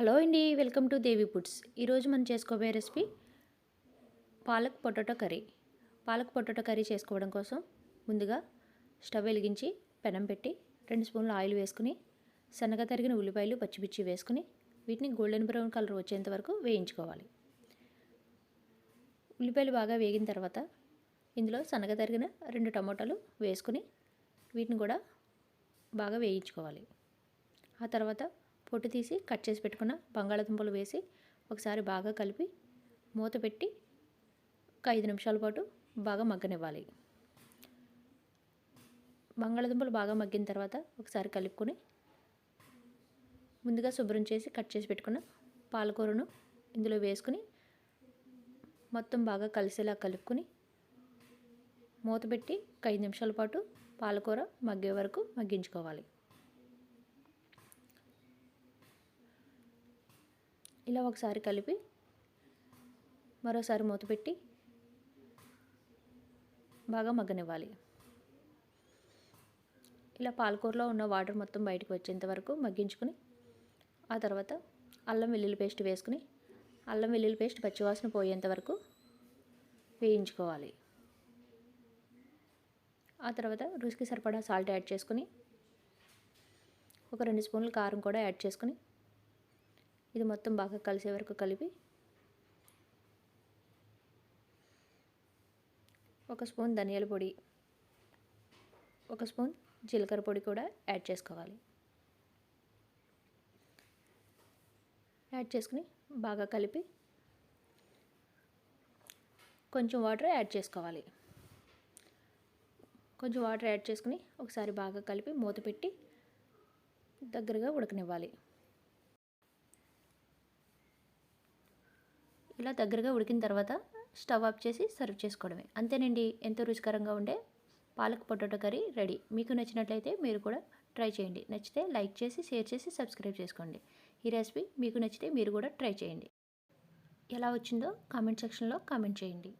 Hello అండి welcome to Devi foods. ఈరోజు మనం చేసుకోబోయే recipe palak potato curry. Palak potato curry చేసుకోవడం కోసం ముందుగా స్టవ్ వెలిగించి పెనం పెట్టి రెండు స్పూన్లు ఆయిల్ వేసుకుని సన్నగా తరిగిన ఉల్లిపాయలు పచ్చిమిర్చి వేసుకుని వీటిని గోల్డెన్ బ్రౌన్ కలర్ వచ్చేంత వరకు వేయించుకోవాలి. ఉల్లిపాయలు బాగా వేగిన తర్వాత ఇందులో సన్నగా తరిగిన రెండు టమాటాలు వేసుకుని వీటిని కూడా బాగా వేయించుకోవాలి. ఆ తర్వాత పొట్టు తీసి కట్ చేసి పెట్టుకున్న బంగాళాదుంపలు వేసి ఒకసారి బాగా కలిపి మూత పెట్టి ఒక ఐదు నిమిషాల పాటు బాగా మగ్గనివ్వాలి. బంగాళాదుంపలు బాగా మగ్గిన తర్వాత ఒకసారి కలుపుకొని ముందుగా శుభ్రం చేసి కట్ చేసి పెట్టుకున్న పాలకూరను ఇందులో వేసుకుని మొత్తం బాగా కలిసేలా కలుపుకొని మూత పెట్టి ఒక ఐదు నిమిషాల పాటు పాలకూర మగ్గే వరకు మగ్గించుకోవాలి. ఇలా ఒకసారి కలిపి మరోసారి మూత పెట్టి బాగా మగ్గనివ్వాలి. ఇలా పాలకూరలో ఉన్న వాటర్ మొత్తం బయటకు వచ్చేంత వరకు మగ్గించుకుని ఆ తర్వాత అల్లం వెల్లుల్లి పేస్ట్ వేసుకుని అల్లం వెల్లుల్లి పేస్ట్ పచ్చివాసన పోయేంత వరకు వేయించుకోవాలి. ఆ తర్వాత రుచికి సరిపడా సాల్ట్ యాడ్ చేసుకుని ఒక రెండు స్పూన్లు కారం కూడా యాడ్ చేసుకుని ఇది మొత్తం బాగా కలిసే వరకు కలిపి ఒక స్పూన్ ధనియాల పొడి ఒక స్పూన్ జీలకర్ర పొడి కూడా యాడ్ చేసుకోవాలి. యాడ్ చేసుకుని బాగా కలిపి కొంచెం వాటర్ యాడ్ చేసుకోవాలి. కొంచెం వాటర్ యాడ్ చేసుకుని ఒకసారి బాగా కలిపి మూత పెట్టి దగ్గరగా ఉడకనివ్వాలి. ఇలా దగ్గరగా ఉడికిన తర్వాత స్టవ్ ఆఫ్ చేసి సర్వ్ చేసుకోవడమే. అంతేనండి ఎంతో రుచికరంగా ఉండే పాలక్ పొటాటో కర్రీ రెడీ. మీకు నచ్చినట్లయితే మీరు కూడా ట్రై చేయండి. నచ్చితే లైక్ చేసి షేర్ చేసి సబ్స్క్రైబ్ చేసుకోండి. ఈ రెసిపీ మీకు నచ్చితే మీరు కూడా ట్రై చేయండి. ఎలా వచ్చిందో కామెంట్ సెక్షన్లో కామెంట్ చేయండి.